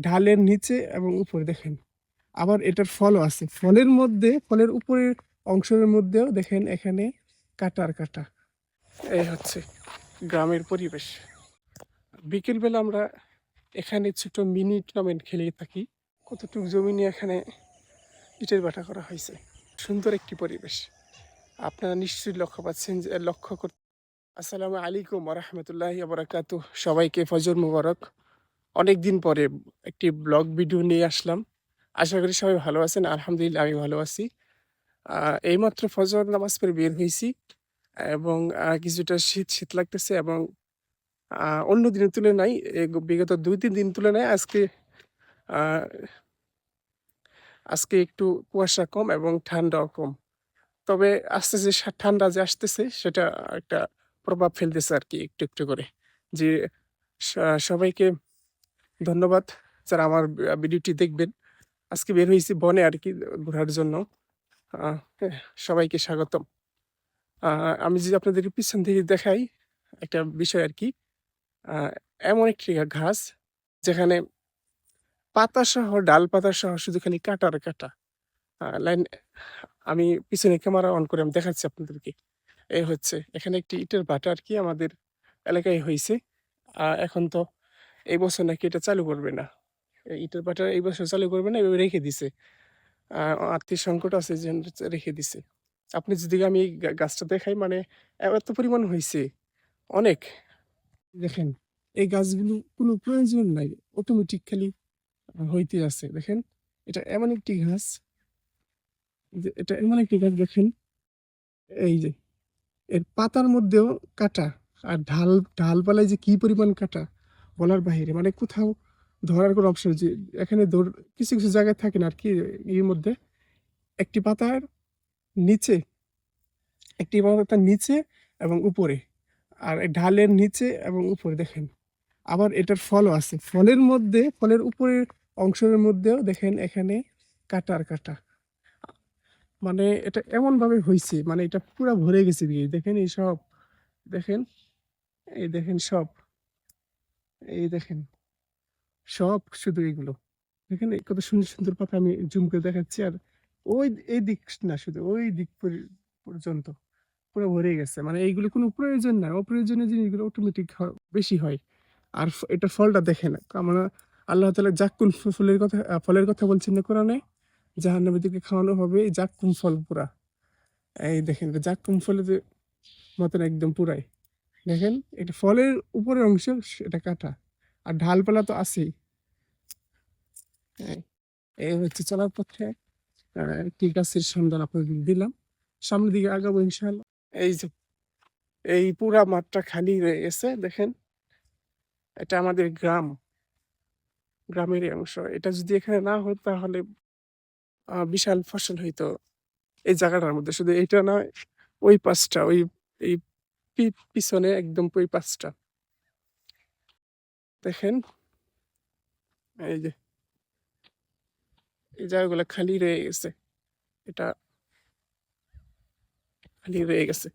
ঢালের নিচে এবং উপরে দেখেন। আবার এটার ফলও আছে। ফলের মধ্যে, ফলের উপরের অংশের মধ্যেও দেখেন এখানে কাটা আর কাটা। এই হচ্ছে গ্রামের পরিবেশ। বিকেলবেলা আমরা এখানে ছোট মিনি টুর্নামেন্ট খেলে থাকি। কতটুকু জমি নিয়ে এখানে ইটের বাটা করা হয়েছে। সুন্দর একটি পরিবেশ। আপনারা নিশ্চয়ই লক্ষ্য পাচ্ছেন যে, লক্ষ্য কর আসসালামু আলাইকুম রহমতুল্লাহ আবরাকাত সবাইকে ফজর মুবারক। অনেক দিন পরে একটি ব্লগ ভিডিও নিয়ে আসলাম। আশা করি সবাই ভালো আছেন, আলহামদুলিল্লাহ আমি ভালো আছি। এইমাত্র ফজর নামাজ পরে বের হয়েছি এবং কিছুটা শীত শীত লাগতেছে এবং অন্য দিনের তুলনায় বিগত দুই তিন দিন তুলনায় আজকে আজকে একটু কুয়াশা কম এবং ঠান্ডাও কম। তবে আস্তে সা- ঠান্ডা যে আসতেছে সেটা একটা প্রভাব ফেলতেছে আর কি একটু একটু করে। যে সবাইকে ধন্যবাদ। যারা আমার ভিডিওটি দেখবেন। আজকে বের হয়েছি বনে আর কি ঘোরার জন্য। সবাইকে স্বাগতম। আমি যদি আপনাদের পিছন থেকে দেখাই একটা বিষয় আর কি এমন একটি ঘাস যেখানে পাতা সহ, ডাল পাতা সহ শুধু খালি কাটা আর কাটা। লাইন, আমি পিছনে ক্যামেরা অন করে আমি দেখাচ্ছি আপনাদেরকে। এই হচ্ছে, এখানে একটি ইটের ভাটা আর কি আমাদের এলাকায় হয়েছে। এখন তো এই বছর নাকি এটা চালু করবে না। ইটের ভাটা এই বছর চালু করবে না, এভাবে রেখে দিছে। আর্থিক সংকট আছে যে রেখে দিছে। আপনি যদি আমি এই গাছটা দেখাই মানে এত পরিমাণ হয়েছে অনেক। দেখেন, এই গাছগুলো কোনো প্রয়োজন নাই অটোমেটিক খালি হইতে আছে। দেখেন, এটা এমন একটি গাছ। এটা এমন একটি গাছ, দেখেন, এই যে, এর পাতার মধ্যেও কাটা। আর ঢাল, ঢালপালায় যে কি পরিমাণ কাটা বলার বাইরে মানে কোথাও ধরার কোনো অপশন যে এখানে কিছু কিছু জায়গায় থাকে না আর কি এর মধ্যে। একটি পাতার নিচে, একটি পাতার নিচে এবং উপরে। আর ঢালের নিচে এবং উপরে দেখেন। আবার এটার ফলও আছে। ফলের মধ্যে, ফলের উপরের অংশের মধ্যেও দেখেন এখানে কাটা আর কাটা। মানে এটা এমন ভাবে হয়েছে মানে এটা পুরো ভরে গেছে দেখেন এই সব, দেখেন, এই দেখেন সব। এই দেখেন, সব শুধু এগুলো। দেখেন কত সুন্দর সুন্দর পাতা আমি জুম করে দেখাচ্ছি, আর ওই, এই দিক না শুধু, ওই দিক পরি- পর্যন্ত পুরো ভরে গেছে। মানে এইগুলো কোনো প্রয়োজন না, অপ্রয়োজনীয় জিনিসগুলো অটোমেটিক বেশি হয়। আর এটা ফলটা দেখেন, আমরা আল্লাহ তালা জাক্কুন ফুলের কথা ফলের কথা বলছেন না কোরআনে? জাহান্নামীদেরকে খাওয়ানো হবে এই জাক্কুম ফল পুরা। এই দেখেন এটা জাক্কুম ফলের মতন একদম পুরাই। দেখেন এটা ফলের উপরের অংশ এটা কাটা আর ঢালপালা তো আছেই। এই এই হচ্ছে চলার পথে। একটি গাছের সন্ধান আপনাদের দিলাম। সামনের দিকে আগাবো ইনশাল্লাহ এই যে এই পুরা মাঠটা খালি রয়ে গেছে দেখেন। এটা আমাদের গ্রাম গ্রামেরই অংশ। এটা যদি এখানে না হতো তাহলে বিশাল ফসল হইতো। এই জায়গাটার মধ্যে। শুধু এটা নয় ওই পাশটা ওই এই পিছনে একদম ওই পাঁচটা দেখেন, এই যে, এই জায়গাগুলো খালি রয়ে গেছে। এটা খালি রয়ে গেছে।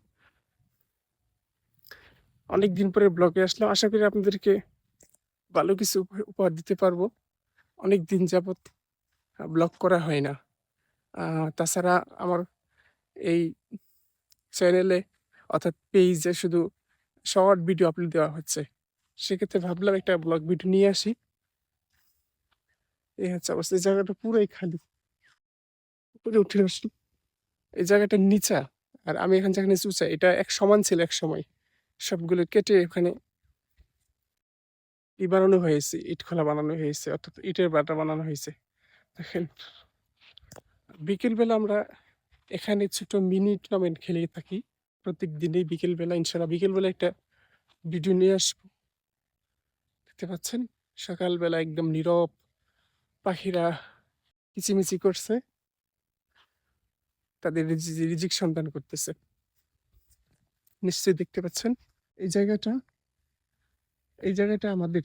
অনেক দিন পরে ব্লগে আসলাম। আশা করি আপনাদেরকে ভালো কিছু উপ- উপহার দিতে পারব। অনেক দিন যাবত ব্লগ করা হয় না। তাছাড়া আমার এই চ্যানেলে অর্থাৎ পেজে শুধু শর্ট ভিডিও আপলোড দেওয়া হচ্ছে। সেক্ষেত্রে ভাবলাম একটা ব্লগ ভিডিও নিয়ে আসি। এই হচ্ছে অবস্থা। এই জায়গাটা পুরোই খালি। উপরে উঠে আসলো এই জায়গাটা নিচা। আর আমি এখান যেখানে উঁচা এটা এক সমান ছিল এক সময়। সবগুলো কেটে এখানে ই বানানো হয়েছে। ইট খোলা বানানো হয়েছে। অর্থাৎ ইটের বাটা বানানো হয়েছে। দেখেন। বিকেলবেলা আমরা এখানে ছোট মিনি টুর্নামেন্ট খেলে থাকি। প্রত্যেক দিনেই বিকেলবেলা, ইনশাল্লাহ বিকেলবেলা একটা ভিডিও নিয়ে আসব। দেখতে পাচ্ছেন? সকালবেলা একদম নীরব পাখিরা কিচিমিচি করছে। তাদের রিজি- রিজিক সন্ধান করতেছে। নিশ্চয়ই দেখতে পাচ্ছেন? এই জায়গাটা এই জায়গাটা আমাদের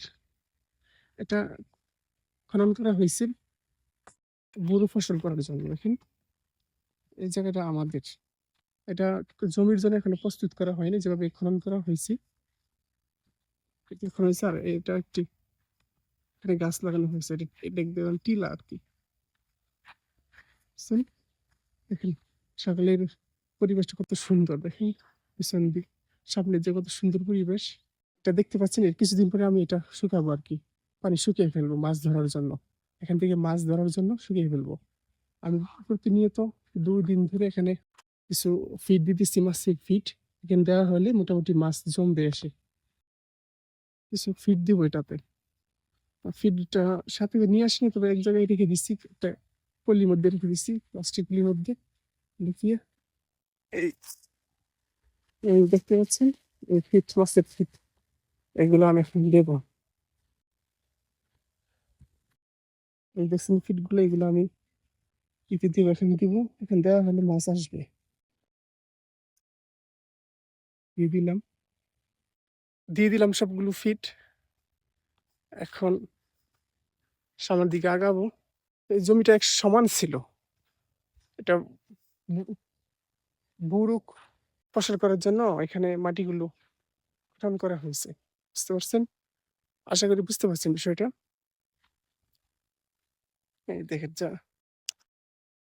এটা খনন করা হয়েছে বোরো ফসল করার জন্য। এই জায়গাটা আমাদের এটা জমির জন্য এখনও প্রস্তুত করা হয়নি, যেভাবে খনন করা হয়েছে। খনন হয়েছে? আর এটা একটি, এখানে গাছ লাগানো হয়েছে, এটা দেখতে টিলা আর কি? দেখেন সকালের পরিবেশটা কত সুন্দর, দেখেন। পিছন দিক সামনে যে কত সুন্দর পরিবেশ, এটা দেখতে পাচ্ছেন, এর কিছুদিন পরে আমি এটা শুকাবো আর কি। পানি শুকিয়ে ফেলব মাছ ধরার জন্য। এখান থেকে মাছ ধরার জন্য শুকিয়ে ফেলব। আমি প্রতিনিয়ত দুই দিন ধরে এখানে কিছু ফিড দিতেছি মাছের ফিড এখানে দেওয়া হলে মোটামুটি মাছ জমবে এসে। কিছু ফিড দিব এটাতে। ফিডটা সাথে নিয়ে আসিনি তবে এক জায়গায় রেখে দিচ্ছি একটা পলির মধ্যে রেখে দিচ্ছি প্লাস্টিক পলির মধ্যে দেখিয়ে এই এই দেখতে পাচ্ছেন? এই ফিট মাছের ফিট এগুলো আমি এখন দেবো। এই দেখছেন ফিটগুলো এগুলো আমি ইতি দিব, এখানে দিব, এখানে দেওয়া হলে মাছ আসবে। দিয়ে দিলাম। দিয়ে দিলাম সবগুলো ফিট এখন সামনের দিকে আগাবো। এই জমিটা এক সমান ছিল। এটা বুরুক ফসল করার জন্য এখানে মাটিগুলো গঠন করা হয়েছে। বুঝতে পারছেন? আশা করি বুঝতে পারছেন বিষয়টা। এই দেখেন যা।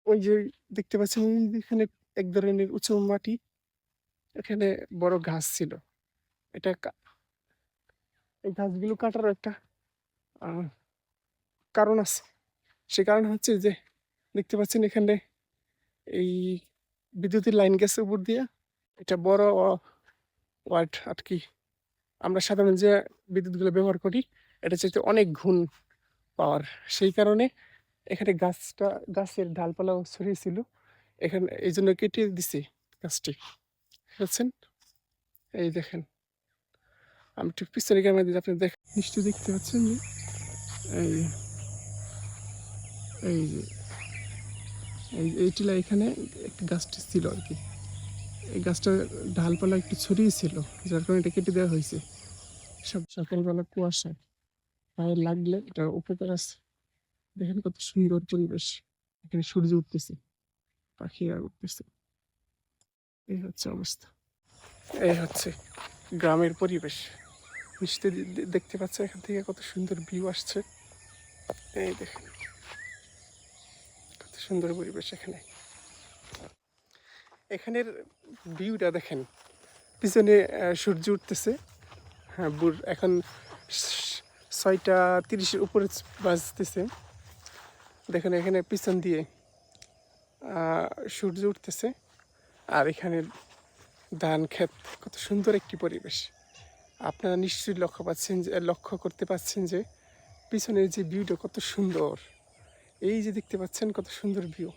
ওই যে দেখতে পাচ্ছেন এখানে এক ধরনের উঁচু মাটি। এখানে বড় ঘাস ছিল। এটা এই ঘাসগুলো কাটার একটা কারণ আছে। সে কারণ হচ্ছে যে, দেখতে পাচ্ছেন এখানে এই বিদ্যুতের লাইন গেছে উপর দিয়ে। এটা বড় ওয়াট আর কি। আমরা সাধারণ যে বিদ্যুৎগুলো ব্যবহার করি, এটা চাইতে অনেক গুণ পাওয়ার। সেই কারণে এখানে গাছটা, গাছের ডালপালাও ছড়িয়েছিল এখানে, এই জন্য কেটে দিছি গাছটি। বুঝছেন এই দেখেন। আমি একটু পিছনে ক্যামেরা দিয়ে আপনি দেখ নিশ্চয় দেখতে পাচ্ছেন যে, এই এই যে, এই এই টিলা এখানে একটি গাছটি ছিল আর কি। এই গাছটার ডালপালা একটু ছড়িয়ে ছিল, যার কারণে এটা কেটে দেওয়া হয়েছে। সব সকালবেলা কুয়াশা, পায়ে লাগলে এটা উপকার আছে। দেখেন কত সুন্দর পরিবেশ। এখানে সূর্য উঠতেছে পাখিরা উঠতেছে। এই হচ্ছে অবস্থা। এই হচ্ছে গ্রামের পরিবেশ। দে- দেখতে পাচ্ছ এখান থেকে কত সুন্দর ভিউ আসছে। এই দেখেন, কত সুন্দর পরিবেশ এখানে। এখানের ভিউটা দেখেন, পিছনে সূর্য উঠতেছে। হ্যাঁ বুর এখন ছয়টা তিরিশের উপরে বাজতেছে। দেখেন এখানে পিছন দিয়ে সূর্য উঠতেছে। আর এখানে ধান ক্ষেত, কত সুন্দর একটি পরিবেশ। আপনারা নিশ্চয়ই লক্ষ্য পাচ্ছেন যে, লক্ষ্য করতে পাচ্ছেন যে, পিছনের যে ভিউটা কত সুন্দর। এই যে দেখতে পাচ্ছেন কত সুন্দর ভিউ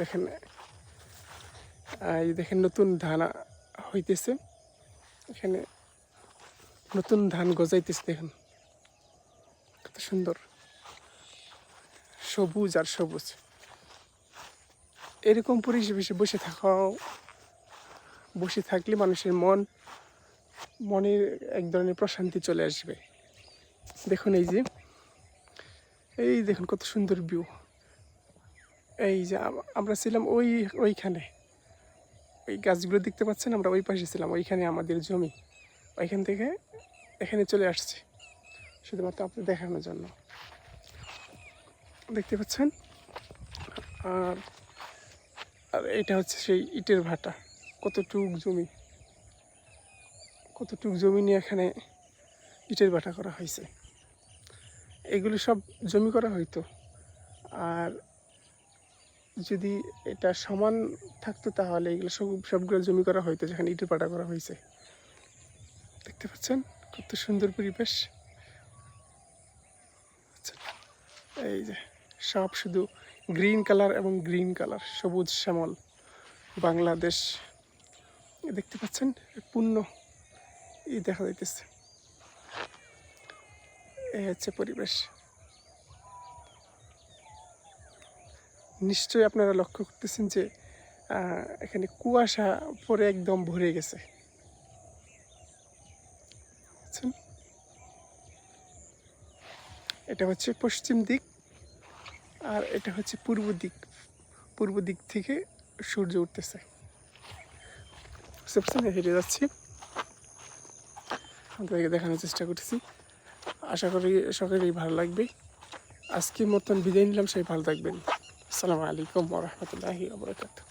দেখেন, এই দেখেন নতুন ধান হইতেছে। এখানে নতুন ধান গজাইতেছে, দেখেন। কত সুন্দর। সবুজ আর সবুজ। এরকম পরিবেশে বসে থাকাও, বসে থাকলে মানুষের মন, মনের এক ধরনের প্রশান্তি চলে আসবে। দেখুন এই যে, এই দেখুন কত সুন্দর ভিউ এই যে আমরা ছিলাম ওই, ওইখানে। ওই গাছগুলো দেখতে পাচ্ছেন, আমরা ওই পাশে ছিলাম, ওইখানে আমাদের জমি। ওইখান থেকে এখানে চলে আসছে, শুধুমাত্র আপনি দেখানোর জন্য। দেখতে পাচ্ছেন? আর আর এটা হচ্ছে সেই ইটের ভাটা। কতটুক জমি কতটুক জমি নিয়ে এখানে ইটের ভাটা করা হয়েছে। এগুলো সব জমি করা হইতো। আর যদি এটা সমান থাকতো তাহলে এগুলো সব সবগুলো জমি করা হইতো যেখানে ইটের ভাটা করা হয়েছে দেখতে পাচ্ছেন কত সুন্দর পরিবেশ। আচ্ছা, এই যে সব শুধু গ্রিন কালার এবং গ্রিন কালার, সবুজ শ্যামল, বাংলাদেশ। দেখতে পাচ্ছেন পূর্ণ ই দেখা যাইতেছে। এই হচ্ছে পরিবেশ। নিশ্চয়ই আপনারা লক্ষ্য করতেছেন যে এখানে কুয়াশা পরে একদম ভরে গেছে। এটা হচ্ছে পশ্চিম দিক। আর এটা হচ্ছে পূর্ব দিক পূর্ব দিক থেকে সূর্য উঠতেছে। সবসময় হেঁটে যাচ্ছি। আপনাদেরকে দেখানোর চেষ্টা করতেছি। আশা করি সকলেই ভালো লাগবে। আজকে মতন বিদায় নিলাম সেই ভালো থাকবেন। আসসালামু আলাইকুম ওরহমতুল্লাহি ওবরাকাতুহ